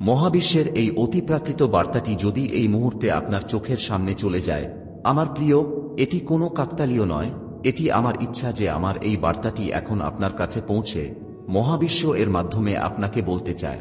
মহাবিশ্বের এই অতিপ্রাকৃত বার্তাটি যদি এই মুহূর্তে আপনার চোখের সামনে চলে যায়, আমার প্রিয়, এটি কোনো কাকতালীয় নয়, এটি আমার ইচ্ছা যে আমার এই বার্তাটি এখন আপনার কাছে পৌঁছে, মহাবিশ্ব এর মাধ্যমে আপনাকে বলতে চায়।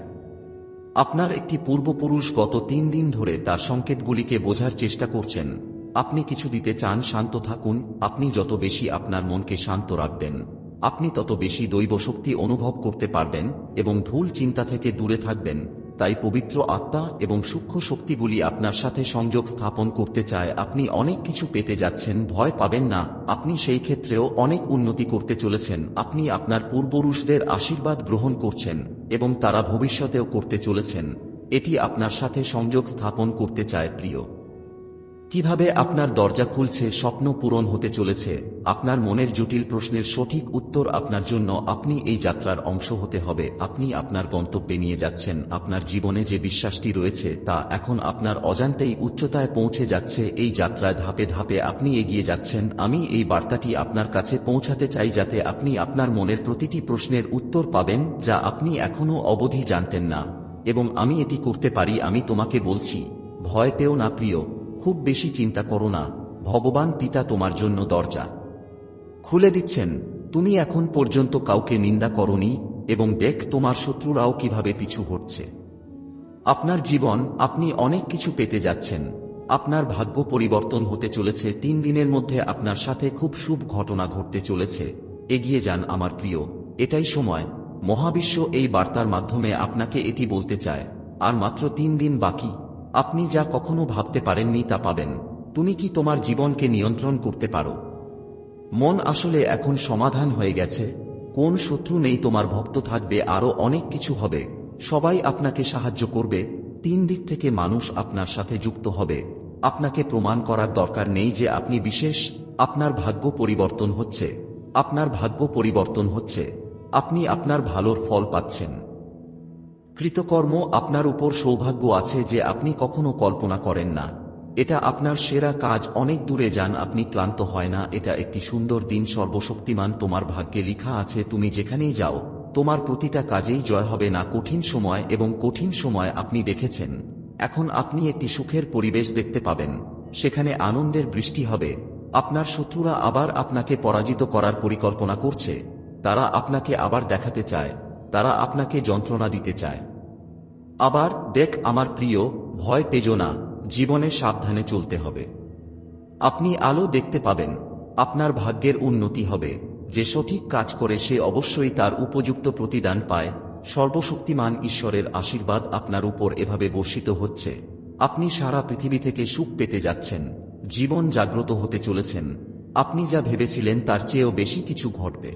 আপনার একটি পূর্বপুরুষ গত তিন দিন ধরে তার সংকেতগুলিকে বোঝার চেষ্টা করছেন। আপনি কিছু দিতে চান, শান্ত থাকুন, আপনি যত বেশি আপনার মনকে শান্ত রাখবেন, আপনি তত বেশি দৈব শক্তি অনুভব করতে পারবেন এবং ভুল চিন্তা থেকে দূরে থাকবেন। তাই পবিত্র আত্মা এবং সূক্ষ্ম শক্তিগুলি আপনার সাথে সংযোগ স্থাপন করতে চায়। আপনি অনেক কিছু পেতে যাচ্ছেন, ভয় পাবেন না। আপনি সেই ক্ষেত্রেও অনেক উন্নতি করতে চলেছেন। আপনি আপনার পূর্বপুরুষদের আশীর্বাদ গ্রহণ করছেন এবং তারা ভবিষ্যতেও করতে চলেছেন। এটি আপনার সাথে সংযোগ স্থাপন করতে চায়, প্রিয়। কীভাবে আপনার দরজা খুলছে স্বপ্ন পূরণ হতে চলেছে? আপনার মনের জটিল প্রশ্নের সঠিক উত্তর আপনার জন্য আপনি এই যাত্রার অংশ হতে হবে। আপনি আপনার গন্তব্যে নিয়ে যাচ্ছেন। আপনার জীবনে যে বিশ্বাসটি রয়েছে তা এখন আপনার অজান্তেই উচ্চতায় পৌঁছে যাচ্ছে। এই যাত্রায় ধাপে ধাপে আপনি এগিয়ে যাচ্ছেন। আমি এই বার্তাটি আপনার কাছে পৌঁছাতে চাই যাতে আপনি আপনার মনের প্রতিটি প্রশ্নের উত্তর পাবেন যা আপনি এখনও অবধি জানতেন না। এবং আমি এটি করতে পারি, আমি তোমাকে বলছি, ভয় পেও না প্রিয়। খুব বেশি চিন্তা করো না, ভগবান পিতা তোমার জন্য দরজা। খুলে দিচ্ছেন, তুমি এখন পর্যন্ত কাউকে নিন্দা করনি এবং দেখ তোমার শত্রুরাও কীভাবে পিছু হচ্ছে আপনার জীবন, আপনি অনেক কিছু পেতে যাচ্ছেন। আপনার ভাগ্য পরিবর্তন হতে চলেছে, তিন দিনের মধ্যে আপনার সাথে খুব শুভ ঘটনা ঘটতে চলেছে। এগিয়ে যান আমার প্রিয়, এটাই সময়। মহাবিশ্ব এই বার্তার মাধ্যমে আপনাকে এটি বলতে চায়, আর মাত্র তিন দিন বাকি। আপনি যা কখনো ভাবতে পারেননি তা পাবেন। তুমি কি তোমার জীবনকে নিয়ন্ত্রণ করতে পারো? মন আসলে এখন সমাধান হয়ে গেছে। কোন শত্রু নেই তোমার ভক্ত থাকবে, আরও অনেক কিছু হবে। সবাই আপনাকে সাহায্য করবে। তিন দিক থেকে মানুষ আপনার সাথে যুক্ত হবে। আপনাকে প্রমাণ করার দরকার নেই যে আপনি বিশেষ। আপনার ভাগ্য পরিবর্তন হচ্ছে। আপনার ভাগ্য পরিবর্তন হচ্ছে। আপনি আপনার ভালোর ফল পাচ্ছেন। কৃতকর্ম আপনার উপর সৌভাগ্য আছে যে আপনি কখনো কল্পনা করেন না। এটা আপনার সেরা কাজ। অনেক দূরে যান, আপনি ক্লান্ত হয় না। এটা একটি সুন্দর দিন। সর্বশক্তিমান তোমার ভাগ্যে লিখা আছে, তুমি যেখানেই যাও, তোমার প্রতিটা কাজেই জয় হবে না। কঠিন সময় এবং কঠিন সময় আপনি দেখেছেন। এখন আপনি একটি সুখের পরিবেশ দেখতে পাবেন। সেখানে আনন্দের বৃষ্টি হবে। আপনার শত্রুরা আবার আপনাকে পরাজিত করার পরিকল্পনা করছে। তারা আপনাকে আবার দেখাতে চায়। তারা আপনাকে যন্ত্রণা দিতে চায়। আবার দেখ আমার প্রিয়, ভয় পেজো না, জীবনে সাবধানে চলতে হবে। আপনি আলো দেখতে পাবেন, আপনার ভাগ্যের উন্নতি হবে। যে সঠিক কাজ করে সে অবশ্যই তার উপযুক্ত প্রতিদান পায়। সর্বশক্তিমান ঈশ্বরের আশীর্বাদ আপনার উপর এভাবে বর্ষিত হচ্ছে। আপনি সারা পৃথিবী থেকে সুখ পেতে যাচ্ছেন, জীবন জাগ্রত হতে চলেছেন। আপনি যা ভেবেছিলেন তার চেয়েও বেশি কিছু ঘটবে।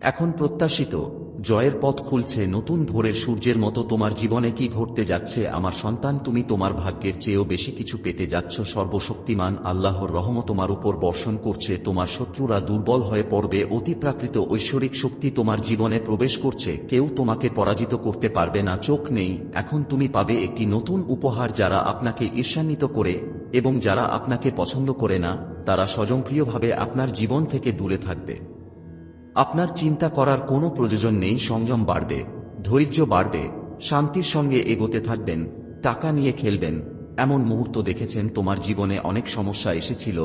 এখন প্রত্যাশিত জয়ের পথ খুলছে নতুন ভোরের সূর্যের মতো। তোমার জীবনে কি ঘটতে যাচ্ছে? আমার সন্তান, তুমি তোমার ভাগ্যের চেয়েও বেশি কিছু পেতে যাচ্ছ। সর্বশক্তিমান আল্লাহর রহম তোমার উপর বর্ষণ করছে। তোমার শত্রুরা দুর্বল হয়ে পড়বে। অতিপ্রাকৃত ঐশ্বরিক শক্তি তোমার জীবনে প্রবেশ করছে। কেউ তোমাকে পরাজিত করতে পারবে না। চোখ নেই। এখন তুমি পাবে একটি নতুন উপহার যারা আপনাকে ঈর্ষান্বিত করে এবং যারা আপনাকে পছন্দ করে না। তারা স্বয়ংক্রিয়ভাবে আপনার জীবন থেকে দূরে থাকবে। আপনার চিন্তা করার কোনো প্রয়োজন নেই, সংযম বাড়বে, ধৈর্য বাড়বে, শান্তির সঙ্গে এগোতে থাকবেন, টাকা নিয়ে খেলবেন, এমন মুহূর্ত দেখেছেন তোমার জীবনে অনেক সমস্যা এসেছিল,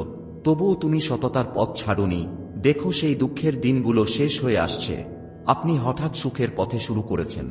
তবুও তুমি সততার পথ ছাড়ুনি, দেখো সেই দুঃখের দিনগুলো শেষ হয়ে আসছে, আপনি হঠাৎ সুখের পথে শুরু করেছেন।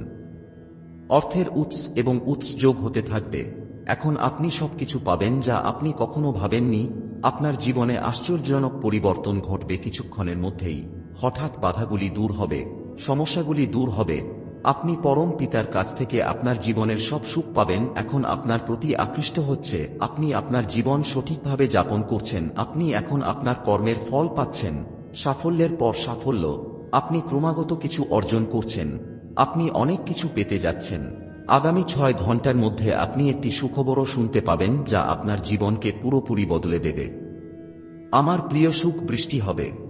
অর্থের উৎস এবং উৎস যোগ হতে থাকবে, এখন আপনি সবকিছু পাবেন যা আপনি কখনো ভাবেননি, আপনার জীবনে আশ্চর্যজনক পরিবর্তন ঘটবে কিছুক্ষণের মধ্যেই। হঠাৎ বাধাগুলি দূর হবে, সমস্যাগুলি দূর হবে। আপনি পরম পিতার কাছ থেকে আপনার জীবনের সব সুখ পাবেন। এখন আপনার প্রতি আকৃষ্ট হচ্ছে। আপনি আপনার জীবন সঠিকভাবে যাপন করছেন। আপনি এখন আপনার কর্মের ফল পাচ্ছেন। সাফল্যের পর সাফল্য। আপনি ক্রমাগত কিছু অর্জন করছেন। আপনি অনেক কিছু পেতে যাচ্ছেন। আগামী ছয় ঘণ্টার মধ্যে আপনি একটি সুখবরও শুনতে পাবেন যা আপনার জীবনকে পুরোপুরি বদলে দেবে। আমার প্রিয় সুখ বৃষ্টি হবে।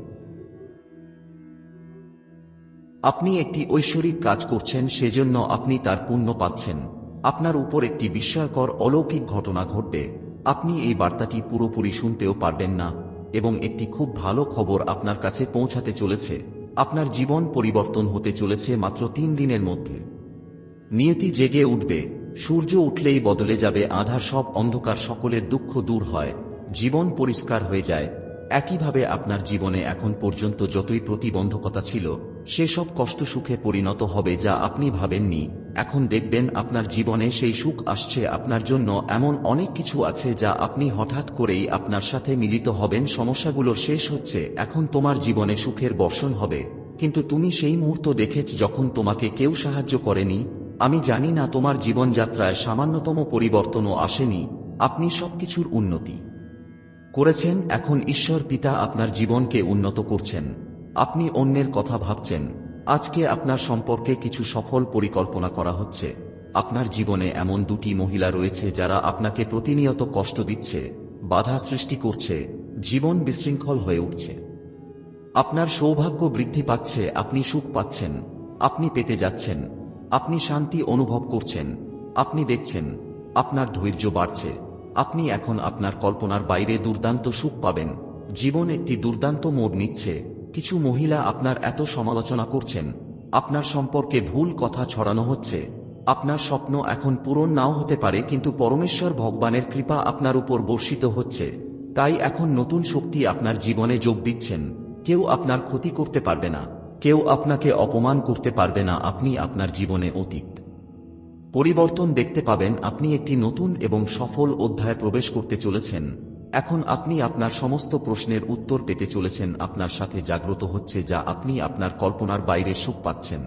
আপনি একটি ঐশ্বরিক কাজ করছেন, সেজন্য আপনি তার পুণ্য পাচ্ছেন। আপনার উপর একটি বিস্ময়কর অলৌকিক ঘটনা ঘটবে। আপনি এই বার্তাটি পুরোপুরি শুনতেও পারবেন না, এবং একটি খুব ভালো খবর আপনার কাছে পৌঁছাতে চলেছে। আপনার জীবন পরিবর্তন হতে চলেছে মাত্র তিন দিনের মধ্যে। নিয়তি জেগে উঠবে। সূর্য উঠলেই বদলে যাবে, আধার সব অন্ধকার সকলের দুঃখ দূর হয়। জীবন পরিষ্কার হয়ে যায়। একইভাবে আপনার জীবনে এখন পর্যন্ত যতই প্রতিবন্ধকতা ছিল সেসব কষ্ট সুখে পরিণত হবে যা আপনি ভাবেননি। এখন দেখবেন আপনার জীবনে সেই সুখ আসছে আপনার জন্য এমন অনেক কিছু আছে যা আপনি হঠাৎ করেই আপনার সাথে মিলিত হবেন। সমস্যাগুলো শেষ হচ্ছে, এখন তোমার জীবনে সুখের বর্ষণ হবে। কিন্তু তুমি সেই মুহূর্ত দেখেছ যখন তোমাকে কেউ সাহায্য করেনি? আমি জানি না তোমার জীবনযাত্রায় সামান্যতম পরিবর্তনও আসেনি। আপনি সবকিছুর উন্নতি করেছেন, এখন ঈশ্বর পিতা আপনার জীবনকে উন্নত করছেন। আপনি অন্যের কথা ভাবছেন। আজকে আপনার সম্পর্কে কিছু সফল পরিকল্পনা করা হচ্ছে। আপনার জীবনে এমন দুটি মহিলা রয়েছে যারা আপনাকে প্রতিনিয়ত কষ্ট দিচ্ছে, বাধা সৃষ্টি করছে, জীবন বিশৃঙ্খল হয়ে উঠছে। আপনার সৌভাগ্য বৃদ্ধি পাচ্ছে, আপনি সুখ পাচ্ছেন, আপনি পেতে যাচ্ছেন, আপনি শান্তি অনুভব করছেন, আপনি দেখছেন, আপনার ধৈর্য বাড়ছে, আপনি এখন আপনার কল্পনার বাইরে দুর্দান্ত সুখ পাবেন, জীবন একটি দুর্দান্ত মোড় নিচ্ছে। কিছু মহিলা আপনার এত সমালোচনা করছেন, আপনার সম্পর্কে ভুল কথা ছড়ানো হচ্ছে, আপনার স্বপ্ন এখন পূরণ নাও হতে পারে কিন্তু পরমেশ্বর ভগবানের কৃপা আপনার উপর বর্ষিত হচ্ছে, তাই এখন নতুন শক্তি আপনার জীবনে যোগ দিচ্ছেন, কেউ আপনার ক্ষতি করতে পারবে না, কেউ আপনাকে অপমান করতে পারবে না, আপনি আপনার জীবনে অতীত। পরিবর্তন দেখতে পাবেন, আপনি একটি নতুন এবং সফল অধ্যায় প্রবেশ করতে চলেছেন এখন আপনি আপনার সমস্ত প্রশ্নের উত্তর পেতে চলেছেন। আপনার সাথে জাগ্রত হচ্ছে যা আপনি আপনার কল্পনার বাইরে সুখ পাচ্ছেন।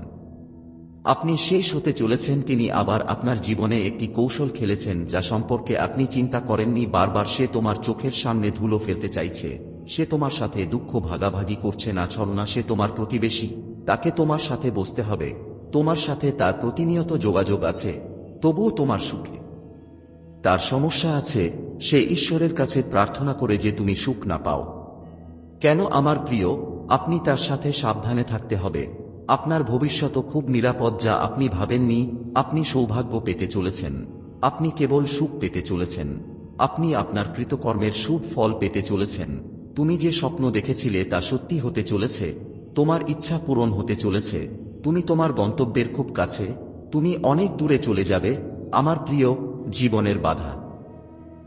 আপনি শেষ হতে চলেছেন, তিনি আবার আপনার জীবনে একটি কৌশল খেলেছেন যা সম্পর্কে আপনি চিন্তা করেননি, বারবার সে তোমার চোখের সামনে ধুলো ফেলতে চাইছে। সে তোমার সাথে দুঃখ ভাগাভাগি করছে না ছলনা সে তোমার প্রতিবেশী, তাকে তোমার সাথে বসতে হবে। তোমার সাথে তার প্রতিনিয়ত যোগাযোগ আছে, তবুও তোমার সুখে। তার সমস্যা আছে, সে ঈশ্বরের কাছে প্রার্থনা করে যে তুমি সুখ না পাও। কেন আমার প্রিয়, আপনি তার সাথে সাবধানে থাকতে হবে। আপনার ভবিষ্যৎ খুব নিরাপদ যা আপনি ভাবেননি, আপনি সৌভাগ্য পেতে চলেছেন। আপনি কেবল সুখ পেতে চলেছেন। আপনি আপনার কৃতকর্মের সুখ ফল পেতে চলেছেন। তুমি যে স্বপ্ন দেখেছিলে তা সত্যি হতে চলেছে। তোমার ইচ্ছা পূরণ হতে চলেছে। তুমি তোমার গন্তব্যের খুব কাছে। তুমি অনেক দূরে চলে যাবে। আমার প্রিয় জীবনের বাধা।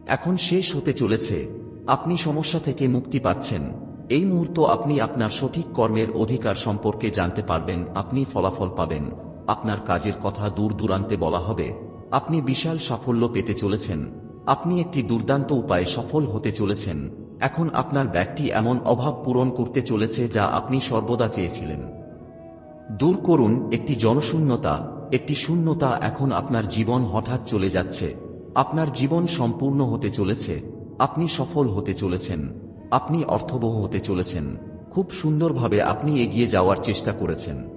এখন শেষ হতে চলেছে, আপনি সমস্যা থেকে মুক্তি পাচ্ছেন। এই মুহূর্ত আপনি আপনার সঠিক কর্মের অধিকার সম্পর্কে জানতে পারবেন, আপনি ফলাফল পাবেন। আপনার কাজের কথা দূর দূরান্তে বলা হবে। আপনি বিশাল সাফল্য পেতে চলেছেন। আপনি একটি দুর্দান্ত উপায়ে সফল হতে চলেছেন। এখন আপনার ব্যাগটি এমন অভাব পূরণ করতে চলেছে যা আপনি সর্বদা চেয়েছিলেন। দূর করুন একটি জনশূন্যতা। একটি শূন্যতা এখন আপনার জীবন হঠাৎ চলে যাচ্ছে। আপনার জীবন সম্পূর্ণ হতে চলেছে। আপনি সফল হতে চলেছেন। আপনি অর্থবহ হতে চলেছেন। খুব সুন্দরভাবে আপনি এগিয়ে যাওয়ার চেষ্টা করেছেন।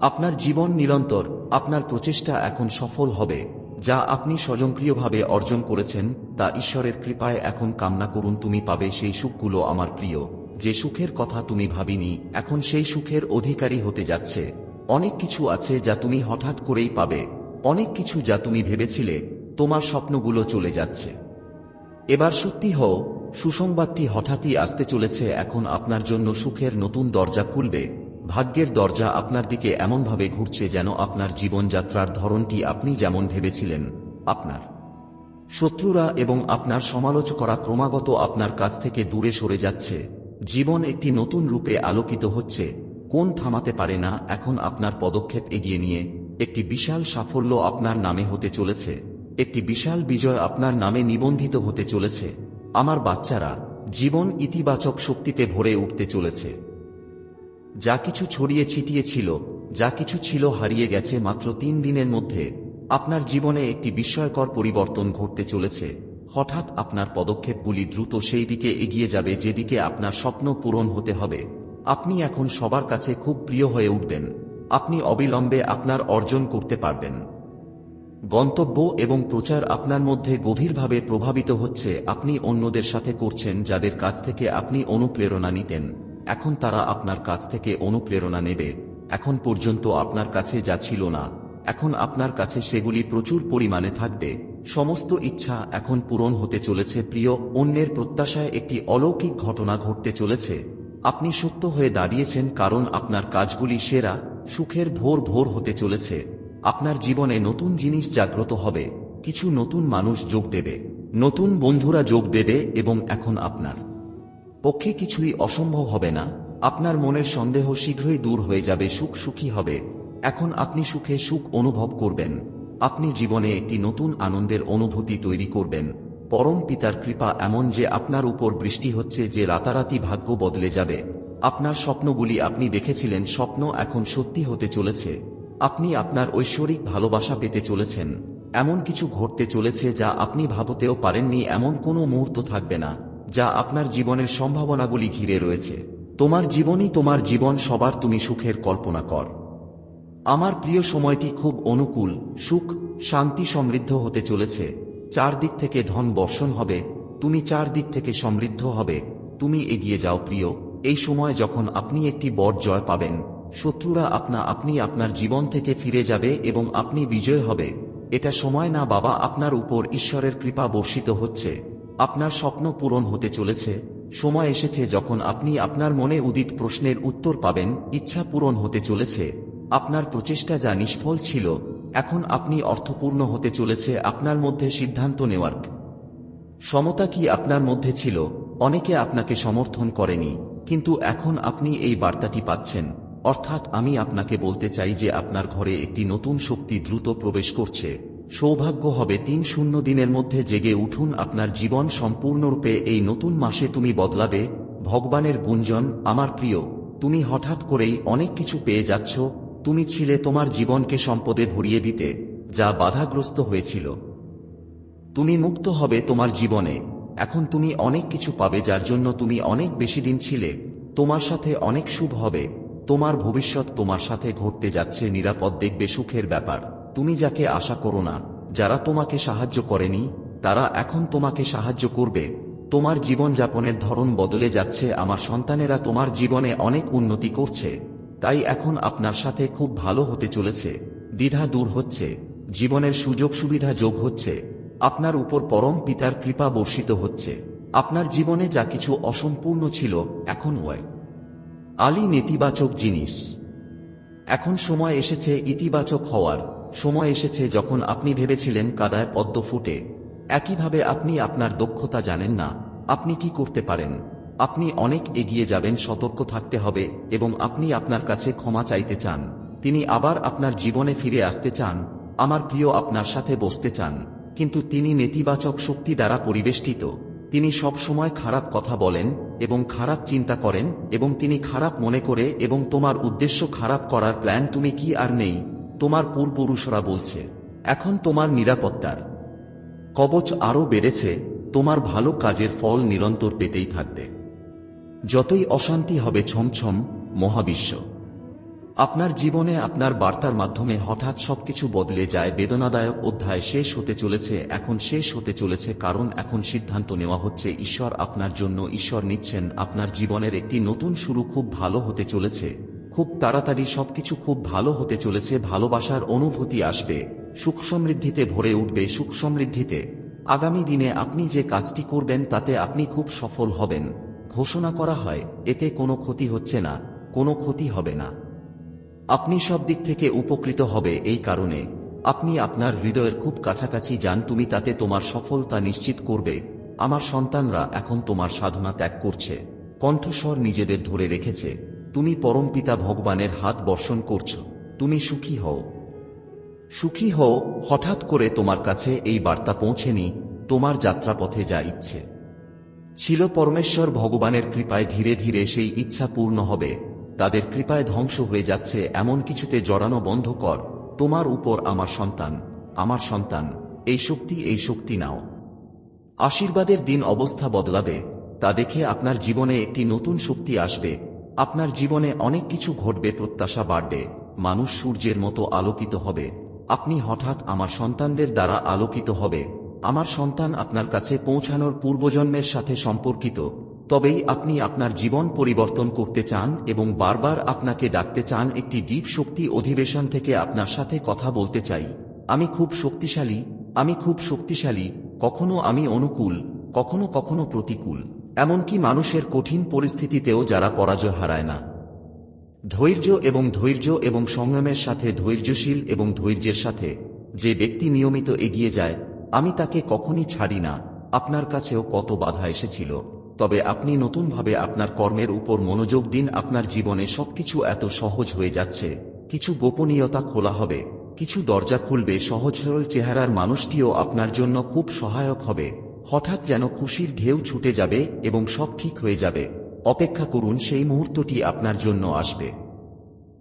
আপনার জীবন নিরন্তর, আপনার প্রচেষ্টা এখন সফল হবে। যা আপনি স্বয়ংক্রিয়ভাবে অর্জন করেছেন, তা ঈশ্বরের কৃপায় এখন কামনা করুন, তুমি পাবে সেই সুখগুলো আমার প্রিয়। যে সুখের কথা তুমি ভাবিনি, এখন সেই সুখের অধিকারী হতে যাচ্ছে। অনেক কিছু আছে যা তুমি হঠাৎ করেই পাবে। অনেক কিছু যা তুমি ভেবেছিলে, তোমার স্বপ্নগুলো চলে যাচ্ছে। এবার সত্যি হও, সুসংবাদটি হঠাৎই আসতে চলেছে, এখন আপনার জন্য সুখের নতুন দরজা খুলবে। ভাগ্যের দরজা আপনার দিকে এমনভাবে ঘুরছে যেন আপনার জীবনযাত্রার ধরনটি আপনি যেমন ভেবেছিলেন, আপনার শত্রুরা এবং আপনার সমালোচকরা ক্রমাগত আপনার কাছ থেকে দূরে সরে যাচ্ছে। জীবন একটি নতুন রূপে আলোকিত হচ্ছে। কোন থামাতে পারে না, এখন আপনার পদক্ষেপ এগিয়ে নিয়ে, একটি বিশাল সাফল্য আপনার নামে হতে চলেছে, একটি বিশাল বিজয় আপনার নামে নিবন্ধিত হতে চলেছে, আমার বাচ্চারা, জীবন ইতিবাচক শক্তিতে ভরে উঠতে চলেছে। যা কিছু ছড়িয়ে ছিটিয়ে ছিল, যা কিছু ছিল হারিয়ে গেছে মাত্র তিন দিনের মধ্যে, আপনার জীবনে একটি বিস্ময়কর পরিবর্তন ঘটতে চলেছে, হঠাৎ আপনার পদক্ষেপগুলি দ্রুত সেই দিকে এগিয়ে যাবে যেদিকে আপনার স্বপ্ন পূরণ হতে হবে। আপনি এখন সবার কাছে খুব প্রিয় হয়ে উঠবেন। আপনি অবিলম্বে আপনার অর্জন করতে পারবেন। গন্তব্য এবং প্রচার আপনার মধ্যে গভীরভাবে প্রভাবিত হচ্ছে। আপনি অন্যদের সাথে করছেন যাদের কাছ থেকে আপনি অনুপ্রেরণা নিতেন। এখন তারা আপনার কাছ থেকে অনুপ্রেরণা নেবে। এখন পর্যন্ত আপনার কাছে যা ছিল না। এখন আপনার কাছে সেগুলি প্রচুর পরিমাণে থাকবে। সমস্ত ইচ্ছা এখন পূরণ হতে চলেছে। প্রিয়, অন্যের প্রত্যাশায় একটি অলৌকিক ঘটনা ঘটতে চলেছে। আপনি সত্য হয়ে দাঁড়িয়েছেন কারণ আপনার কাজগুলি সেরা, সুখের ভোর ভোর হতে চলেছে। আপনার জীবনে নতুন জিনিস জাগ্রত হবে, কিছু নতুন মানুষ যোগ দেবে, নতুন বন্ধুরা যোগ দেবে এবং এখন আপনার পক্ষে কিছুই অসম্ভব হবে না, আপনার মনের সন্দেহ শীঘ্রই দূর হয়ে যাবে, সুখ সুখী হবে। এখন আপনি সুখে সুখ অনুভব করবেন। আপনি জীবনে একটি নতুন আনন্দের অনুভূতি তৈরি করবেন। পরম পিতার কৃপা এমন যে আপনার উপর বৃষ্টি হচ্ছে যে রাতারাতি ভাগ্য বদলে যাবে। আপনার স্বপ্নগুলি আপনি দেখেছিলেন, স্বপ্ন এখন সত্যি হতে চলেছে। আপনি আপনার ঐশ্বরিক ভালোবাসা পেতে চলেছেন। এমন কিছু ঘটতে চলেছে যা আপনি ভাবতেও পারেননি, এমন কোনো মুহূর্ত থাকবে না, যা আপনার জীবনের সম্ভাবনাগুলি ঘিরে রয়েছে। তোমার জীবনই তোমার জীবন, সবার তুমি সুখের কল্পনা কর। আমার প্রিয় সময়টি খুব অনুকূল, সুখ, শান্তি সমৃদ্ধ হতে চলেছে। চারদিক থেকে ধন বর্ষণ হবে, তুমি চারদিক থেকে সমৃদ্ধ হবে, তুমি এগিয়ে যাও প্রিয়, এই সময় যখন আপনি একটি বড় জয় পাবেন, শত্রুরা আপনা আপনি আপনার জীবন থেকে ফিরে যাবে এবং আপনি বিজয় হবে। এটা সময় না বাবা আপনার উপর ঈশ্বরের কৃপা বর্ষিত হচ্ছে। আপনার স্বপ্ন পূরণ হতে চলেছে, সময় এসেছে যখন আপনি আপনার মনে উদিত প্রশ্নের উত্তর পাবেন, ইচ্ছা পূরণ হতে চলেছে। আপনার প্রচেষ্টা যা নিষ্ফল ছিল এখন আপনি অর্থপূর্ণ হতে চলেছে আপনার মধ্যে সিদ্ধান্ত নেওয়ার। সমতা কি আপনার মধ্যে ছিল? অনেকে আপনাকে সমর্থন করেনি, কিন্তু এখন আপনি এই বার্তাটি পাচ্ছেন। অর্থাৎ আমি আপনাকে বলতে চাই যে আপনার ঘরে একটি নতুন শক্তি দ্রুত প্রবেশ করছে। সৌভাগ্য হবে তিন শূন্য দিনের মধ্যে জেগে উঠুন আপনার জীবন সম্পূর্ণরূপে এই নতুন মাসে তুমি বদলাবে। ভগবানের গুঞ্জন, আমার প্রিয়, তুমি হঠাৎ করেই অনেক কিছু পেয়ে যাচ্ছ তুমি ছিলে তোমার জীবনকে সম্পদে ভরিয়ে দিতে, যা বাধাগ্রস্ত হয়েছিল। তুমি মুক্ত হবে তোমার জীবনে। এখন তুমি অনেক কিছু পাবে যার জন্য তুমি অনেক বেশি দিন ছিলে। তোমার সাথে অনেক শুভ হবে। তোমার ভবিষ্যৎ তোমার সাথে ঘটতে যাচ্ছে। নিরাপদ দেখবে সুখের ব্যাপার। তুমি যাকে আশা করো না, যারা তোমাকে সাহায্য করেনি, তারা এখন তোমাকে সাহায্য করবে। তোমার জীবনযাপনের ধরন বদলে যাচ্ছে। আমার সন্তানেরা তোমার জীবনে অনেক উন্নতি করছে। তাই এখন আপনার সাথে খুব ভালো হতে চলেছে। দ্বিধা দূর হচ্ছে। জীবনের সুযোগ সুবিধা যোগ হচ্ছে। আপনার উপর পরম পিতার কৃপা বর্ষিত হচ্ছে। আপনার জীবনে যা কিছু অসম্পূর্ণ ছিল, এখন হয় আলী নেতিবাচক জিনিস। এখন সময় এসেছে ইতিবাচক হওয়ার। সময় এসেছে যখন আপনি ভেবেছিলেন কাদায় পদ্ম ফুটে। একইভাবে আপনি আপনার দক্ষতা জানেন না। আপনি কি করতে পারেন? আপনি অনেক এগিয়ে যাবেন, সতর্ক থাকতে হবে এবং আপনি আপনার কাছে ক্ষমা চাইতে চান। তিনি আবার আপনার জীবনে ফিরে আসতে চান, আমার প্রিয় আপনার সাথে বসতে চান। কিন্তু তিনি নেতিবাচক শক্তি দ্বারা পরিবেষ্টিত। তিনি সব সময় খারাপ কথা বলেন এবং খারাপ চিন্তা করেন এবং তিনি খারাপ মনে করে এবং তোমার উদ্দেশ্য খারাপ করার প্ল্যান তুমি কি আর নেই, তোমার পূর্বপুরুষরা বলছে। এখন তোমার নিরাপত্তার কবচ আরও বেড়েছে, তোমার ভালো কাজের ফল নিরন্তর পেতেই থাকবে। যতই অশান্তি হবে ছমছম মহাবিশ্ব। আপনার জীবনে আপনার বার্তার মাধ্যমে হঠাৎ সবকিছু বদলে যায়, বেদনাদায়ক অধ্যায় শেষ হতে চলেছে, এখন শেষ হতে চলেছে, কারণ এখন সিদ্ধান্ত নেওয়া হচ্ছে, ঈশ্বর আপনার জন্য ঈশ্বর নিচ্ছেন, আপনার জীবনের একটি নতুন শুরু খুব ভালো হতে চলেছে, খুব তাড়াতাড়ি সবকিছু খুব ভালো হতে চলেছে, ভালোবাসার অনুভূতি আসবে, সুখ সমৃদ্ধিতে ভরে উঠবে, সুখ সমৃদ্ধিতে। আগামী দিনে আপনি যে কাজটি করবেন তাতে আপনি খুব সফল হবেন। ঘোষণা করা হয়, এতে কোনো ক্ষতি হচ্ছে না, কোনো ক্ষতি হবে না। আপনি সব দিক থেকে উপকৃত হবে এই কারণে। আপনি আপনার হৃদয়ের খুব কাছাকাছি যান, তুমি তাতে তোমার সফলতা নিশ্চিত করবে। আমার সন্তানরা এখন তোমার সাধনা ত্যাগ করছে। কণ্ঠস্বর নিজেদের ধরে রেখেছে। তুমি পরমপিতা ভগবানের হাত বর্ষণ করছ। তুমি সুখী হও। সুখী হও, হঠাৎ করে তোমার কাছে এই বার্তা পৌঁছেনি, তোমার যাত্রাপথে যা ইচ্ছে। ছিল পরমেশ্বর ভগবানের কৃপায় ধীরে ধীরে সেই ইচ্ছা পূর্ণ হবে। তাদের কৃপায় ধ্বংস হয়ে যাচ্ছে এমন কিছুতে জড়ানো বন্ধ কর। তোমার উপর আমার সন্তান আমার সন্তান, এই শক্তি এই শক্তি নাও। আশীর্বাদের দিন অবস্থা বদলাবে। তা দেখে আপনার জীবনে একটি নতুন শক্তি আসবে। আপনার জীবনে অনেক কিছু ঘটবে, প্রত্যাশা বাড়বে। মানুষ সূর্যের মতো আলোকিত হবে। আপনি হঠাৎ আমার সন্তানদের দ্বারা আলোকিত হবে। আমার সন্তান আপনার কাছে পৌঁছানোর পূর্বজন্মের সাথে সম্পর্কিত, তবেই আপনি আপনার জীবন পরিবর্তন করতে চান এবং বারবার আপনাকে ডাকতে চান একটি দ্বীপ শক্তি অধিবেশন থেকে আপনার সাথে কথা বলতে চাই। আমি খুব শক্তিশালী, আমি খুব শক্তিশালী, কখনো আমি অনুকূল, কখনো কখনো প্রতিকূল, এমনকি মানুষের কঠিন পরিস্থিতিতেও যারা পরাজয় হারায় না। ধৈর্য এবং ধৈর্য এবং সংযমের সাথে ধৈর্যশীল এবং ধৈর্যের সাথে যে ব্যক্তি নিয়মিত এগিয়ে যায় আমি তাকে কখনই ছাড়ি না। আপনার কাছেও কত বাধা এসেছিল। তবে আপনি নতুনভাবে আপনার কর্মের উপর মনোযোগ দিন, আপনার জীবনে সবকিছু এত সহজ হয়ে যাচ্ছে। কিছু গোপনীয়তা খোলা হবে, কিছু দরজা খুলবে, সহজ সরল চেহারার মানুষটিও আপনার জন্য খুব সহায়ক হবে। হঠাৎ যেন খুশির ঢেউ ছুটে যাবে এবং সব ঠিক হয়ে যাবে। অপেক্ষা করুন, সেই মুহূর্তটি আপনার জন্য আসবে।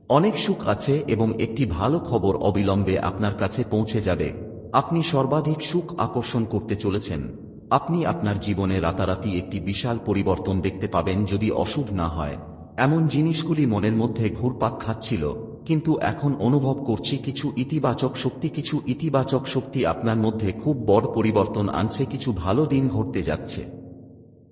অনেক সুখ আছে এবং একটি ভালো খবর অবিলম্বে আপনার কাছে পৌঁছে যাবে। আপনি সর্বাধিক সুখ আকর্ষণ করতে চলেছেন। আপনি আপনার জীবনে রাতারাতি একটি বিশাল পরিবর্তন দেখতে পাবেন যদি অসুখ না হয়। এমন জিনিসগুলি মনের মধ্যে ঘুরপাক খাচ্ছিল, কিন্তু এখন অনুভব করছি কিছু ইতিবাচক শক্তি, কিছু ইতিবাচক শক্তি আপনার মধ্যে খুব বড় পরিবর্তন আনছে, কিছু ভালো দিন ঘটতে যাচ্ছে।